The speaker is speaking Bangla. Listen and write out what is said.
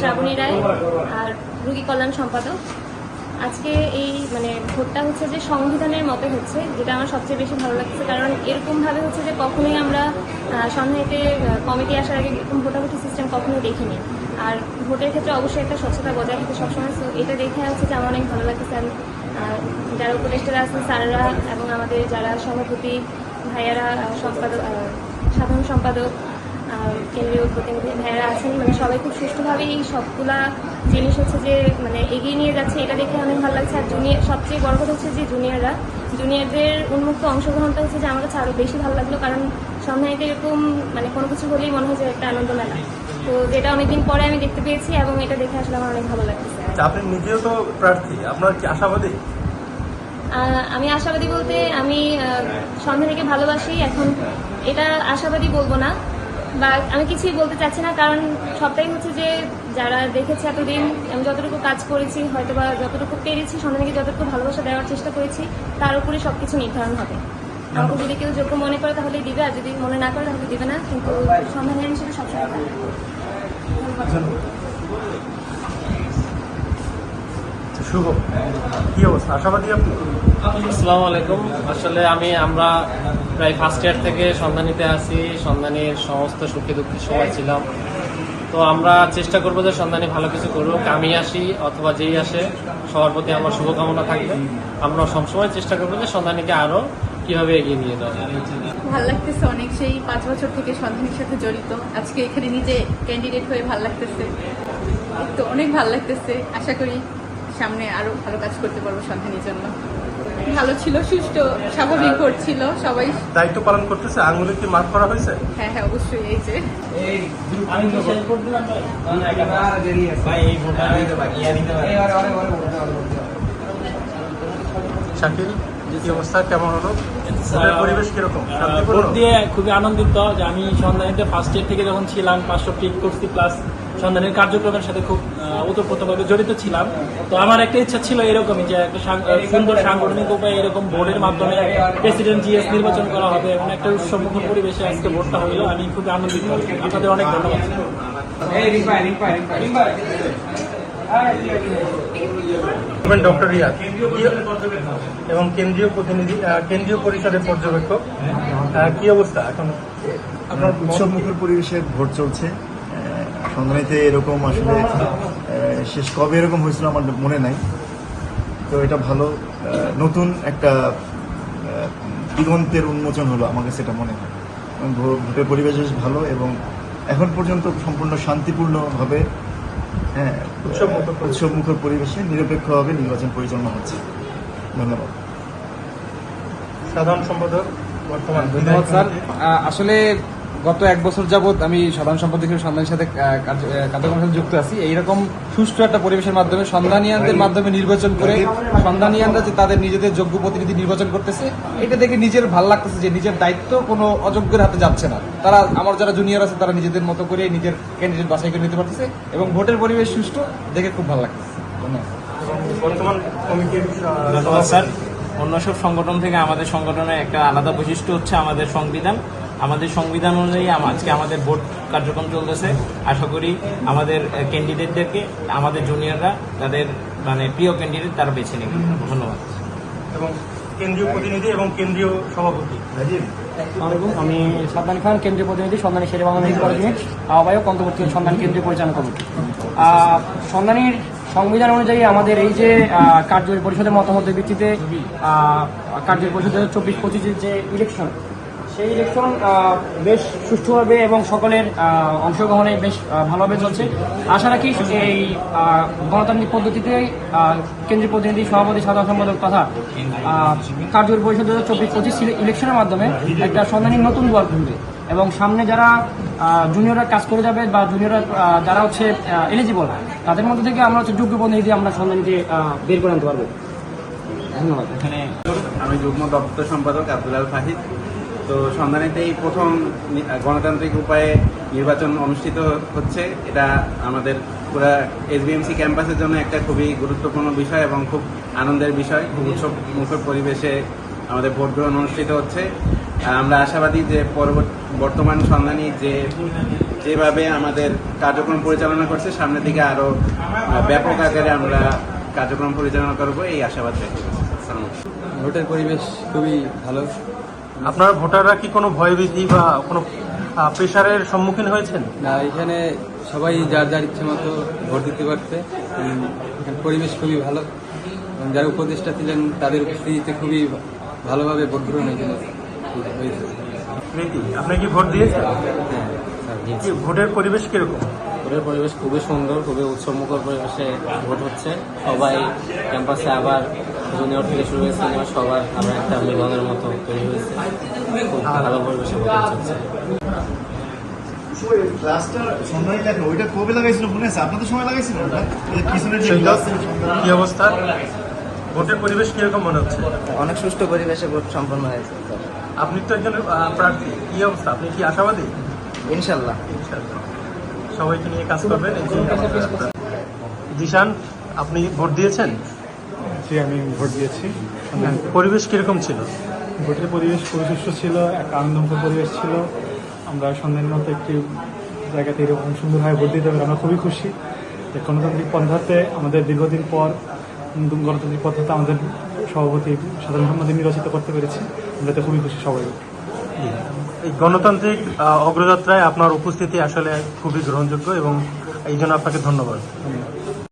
শ্রাবণী রায় আর রুগী কল্যাণ সম্পাদক। আজকে এই মানে ভোটটা হচ্ছে যে সংবিধানের মতো হচ্ছে, যেটা আমার সবচেয়ে বেশি ভালো লাগছে। কারণ এরকমভাবে হচ্ছে যে কখনোই আমরা সন্ধ্যাতে কমিটি আসার আগে এরকম ভোটাভুটি সিস্টেম কখনোই দেখিনি। আর ভোটের ক্ষেত্রে অবশ্যই একটা স্বচ্ছতা বজায় থাকে সবসময়। তো এটা দেখে হচ্ছে যে আমার অনেক ভালো লাগছে। আর যারা উপদেষ্টারা আছেন, স্যাররা এবং আমাদের যারা সভাপতি, ভাইয়ারা সম্পাদক সাধারণ সম্পাদক কেন্দ্রীয় প্রতিনিধি ভাইয়ারা আছেন মানে সবাই খুব সুষ্ঠুভাবে এই সবগুলা জিনিস হচ্ছে যে মানে এগিয়ে নিয়ে যাচ্ছে এটা দেখে অনেক ভালো লাগছে। আর জুনিয়র সবচেয়ে বড় কথা হচ্ছে যে জুনিয়ররা জুনিয়রদের উন্মুক্ত অংশগ্রহণটা হচ্ছে যে আমার কাছে আরও বেশি ভালো লাগল কারণ সন্ধ্যায় এরকম মানে কোনো কিছু হলেই মনে হয় যে একটা আনন্দ মেলা। তো যেটা অনেকদিন পরে আমি দেখতে পেয়েছি এবং এটা দেখে আসলে আমার অনেক ভালো আচ্ছা, আপনি নিজেও তো প্রার্থী আপনার কি আশাবাদী? আমি আশাবাদী বলতে আমি সন্ধ্যা থেকে ভালোবাসি এখন এটা আশাবাদী বলব না। বা আমি কিছুই বলতে চাচ্ছি না, কারণ সবটাই হচ্ছে যে যারা দেখেছে এতদিন, আমি যতটুকু কাজ করেছি হয়তো বা যতটুকু পেরেছি সন্ধানকে যতটুকু ভালোবাসা দেওয়ার চেষ্টা করেছি, তার উপরে সবকিছু নির্ধারণ হবে। আমাকে যদি কেউ যোগ্য মনে করে, তাহলে দিবে, আর যদি মনে না করে, তাহলে দিবে না, কিন্তু সন্ধানে হিসেবে সবসময় শুভ। কি অবস্থা? আশাবাদী আপনি? আসসালামু আলাইকুম। আসলে আমি আমরা প্রায় ফার্স্ট ইয়ার থেকে সন্ধানীতে আছি সন্ধানীর সমস্ত সুখে দুঃখে সময় ছিলাম। তো আমরা চেষ্টা করব যে সন্ধানী ভালো কিছু করুক। আমি আসি অথবা যেই আসে সবার প্রতি আমার শুভকামনা থাকবে। আমরা সবসময় চেষ্টা করব যে সন্ধানীকে আরও কীভাবে এগিয়ে নিয়ে যাওয়া যায়। ভালো লাগতেছে অনেক। সেই পাঁচ বছর থেকে সন্ধানের সাথে জড়িত। আজকে এখানে নিজে ক্যান্ডিডেট হয়ে ভালো লাগতেছে। তো অনেক ভালো লাগতেছে। আশা করি সামনে আরও ভালো কাজ করতে পারব সন্ধানের জন্য। ভালো ছিল সুষ্ঠু স্বাভাবিক ভোট ছিল সবাই দায়িত্ব পালন করতেছে আঙুলে কি মার্ক করা হয়েছে? হ্যাঁ হ্যাঁ অবশ্যই এই যে। শাকিল কি অবস্থা? কেমন হলো? পরিবেশ কীরকম? দিয়ে খুবই আনন্দিত যে আমি সন্ধানীতে ফার্স্ট ইয়ার থেকে যখন ছিলাম পাঁচশো পিক করছি প্লাস সন্ধানের কার্যক্রমের সাথে খুব ওতপ্রোতভাবে জড়িত ছিলাম। তো আমার একটা ইচ্ছা ছিল এরকমই যে একটা সুন্দর সাংগঠনিক উপায়ে এরকম ভোটের মাধ্যমে প্রেসিডেন্ট জিএস নির্বাচন করা হবে এবং একটা উৎসবমুখর পরিবেশে আজকে ভোটটা হইল আমি খুব আনন্দিত। আপনাদের অনেক ধন্যবাদ। ডক্টর রিয়াদ এবং কেন্দ্রীয় প্রতিনিধি কেন্দ্রীয় পরিষদের পর্যবেক্ষক। কি অবস্থা এখন? আপনার উৎসব পরিবেশে ভোট চলছে। সন্ধানীতে এরকম আসলে শেষ কবে এরকম হয়েছিল আমার মনে নাই। তো এটা ভালো নতুন একটা দিগন্তের উন্মোচন হলো আমার কাছে এটা মনে হয়। ভোটের পরিবেশ বেশ ভালো এবং এখন পর্যন্ত সম্পূর্ণ শান্তিপূর্ণভাবে হ্যাঁ উৎসবমুখর উৎসব মুখর পরিবেশে নিরপেক্ষভাবে নির্বাচন পরিচালনা হচ্ছে। ধন্যবাদ। সাধারণ সম্পাদক বর্তমান ধন্যবাদ স্যার। আসলে গত এক বছর যাবৎ আমি সাধারণ সম্পাদক হিসেবে সন্ধানের সাথে কার্যক্রমের সাথে যুক্ত আছি। এইরকম সুষ্ঠু একটা পরিবেশের মাধ্যমে সন্ধানিয়ানদের মাধ্যমে নির্বাচন করে সন্ধানিয়ানরা যে তাদের নিজেদের যোগ্য প্রতিনিধি নির্বাচন করতেছে এটা দেখে নিজের ভালো লাগতেছে যে নিজের দায়িত্ব কোনো অযোগ্যের হাতে যাচ্ছে না। তারা আমার যারা জুনিয়র আছে তারা নিজেদের মতো করে নিজের ক্যান্ডিডেট বাছাই করে নিতে পারতেছে এবং ভোটের পরিবেশ সুষ্ঠু দেখে খুব ভালো লাগতেছে। বর্তমান কমিটির ধন্যবাদ স্যার। অন্য সব সংগঠন থেকে আমাদের সংগঠনের একটা আলাদা বৈশিষ্ট্য হচ্ছে আমাদের সংবিধান। আমাদের সংবিধান অনুযায়ী আজকে আমাদের ভোট কার্যক্রম চলতেছে। আশা করি আমাদের ক্যান্ডিডেটদেরকে আমাদের জুনিয়ররা তাদের মানে প্রিয় ক্যান্ডিডেট তারা বেছে নেবে। ধন্যবাদ। এবং কেন্দ্রীয় প্রতিনিধি এবং কেন্দ্রীয় সভাপতি। আমি সাদ্দান খান কেন্দ্রীয় প্রতিনিধি সন্ধানী শেরে বাংলা কলেজ আহ্বায়ক অন্তর্বর্তী সন্ধান কেন্দ্রীয় পরিচালনা কমিটি। সন্ধানীর সংবিধান অনুযায়ী আমাদের এই যে কার্যকরী পরিষদের মতামতের ভিত্তিতে কার্যকরী পরিষদের চব্বিশ পঁচিশের যে ইলেকশন সেই ইলেকশন বেশ সুষ্ঠুভাবে এবং সকলের অংশগ্রহণে বেশ ভালোভাবে চলছে। আশা রাখি এই গণতান্ত্রিক পদ্ধতিতে কেন্দ্রীয় প্রতিনিধি সভাপতি সাধারণ সম্পাদক তথা কার্যকরী পরিষদ দু হাজার চব্বিশ পঁচিশ ইলেকশনের মাধ্যমে একটা সন্ধানী নতুন দুয়ার খুলবে এবং সামনে যারা জুনিয়ররা কাজ করে যাবে বা জুনিয়ররা যারা হচ্ছে এলিজিবল তাদের মধ্যে থেকে আমরা হচ্ছে যোগ্য প্রতিনিধি আমরা সন্ধানীতে আহ, বের করে আনতে পারব। ধন্যবাদ। এখানে আমি যুগ্ম দপ্তর সম্পাদক আব্দুল আল ফাহিদ। তো সন্ধানীতেই প্রথম গণতান্ত্রিক উপায়ে নির্বাচন অনুষ্ঠিত হচ্ছে। এটা আমাদের পুরা এসবিএমসি ক্যাম্পাসের জন্য একটা খুবই গুরুত্বপূর্ণ বিষয় এবং খুব আনন্দের বিষয়। খুব উৎসব মুখর পরিবেশে আমাদের ভোট গ্রহণ অনুষ্ঠিত হচ্ছে। আমরা আশাবাদী যে বর্তমান সন্ধানী যে যেভাবে আমাদের কার্যক্রম পরিচালনা করছে সামনের দিকে আরও আহ, ব্যাপক আকারে আমরা কার্যক্রম পরিচালনা করব এই আশাবাদ ভোটের পরিবেশ খুবই ভালো। আপনার ভোটাররা কি কোনো ভয়ভীতি বা কোনো প্রেশারের সম্মুখীন হয়েছেন? না এখানে সবাই যার যার ইচ্ছে মতো ভোট দিতে পারছে। পরিবেশ খুবই ভালো। এবং যারা উপদেষ্টা ছিলেন তাদের উপস্থিতিতে খুবই ভালোভাবে ভোট গ্রহণ হয়েছে। আপনি কি ভোট দিয়েছেন? ভোটের পরিবেশ কীরকম? ভোটের পরিবেশ খুবই সুন্দর খুবই উৎসবমুখর পরিবেশে ভোট হচ্ছে। সবাই ক্যাম্পাসে আবার জুনিয়র থেকে শুরু হয়েছে senior সবার আবার একটা মিলনের মতো তৈরি হয়েছে। খুব ভালো পরিবেশে ভোট হচ্ছে। মনে কি অবস্থা? ভোটের পরিবেশ কীরকম মনে হচ্ছে? অনেক সুষ্ঠু পরিবেশে ভোট সম্পন্ন হয়েছে। আপনি তো একজন প্রার্থী। কি অবস্থা? আপনি কি আশাবাদী? ইনশাল্লাহ। ইনশাআল্লাহ। সবাইকে নিয়ে কাজ করবেন জিশান আপনি ভোট দিয়েছেন? জি আমি ভোট দিয়েছি। হ্যাঁ, পরিবেশ কীরকম ছিল? ভোটের পরিবেশ সুষ্ঠু ছিল এক আনন্দমুখর পরিবেশ ছিল। আমরা সন্ধ্যার মতো একটি জায়গাতে এরকম সুন্দরভাবে ভোট দিতে পারি আমরা খুবই খুশি। যে গণতান্ত্রিক পন্থাতে আমাদের দীর্ঘদিন পর গণতান্ত্রিক পদ্ধতিতে আমাদের সভাপতি সাধারণ সম্পাদক নির্বাচিত করতে পেরেছি। আমরা তো খুবই খুশি সবাই। এই গণতান্ত্রিক অগ্রযাত্রায় আপনার উপস্থিতি আসলে খুবই গ্রহণযোগ্য এবং এই জন্য আপনাকে ধন্যবাদ।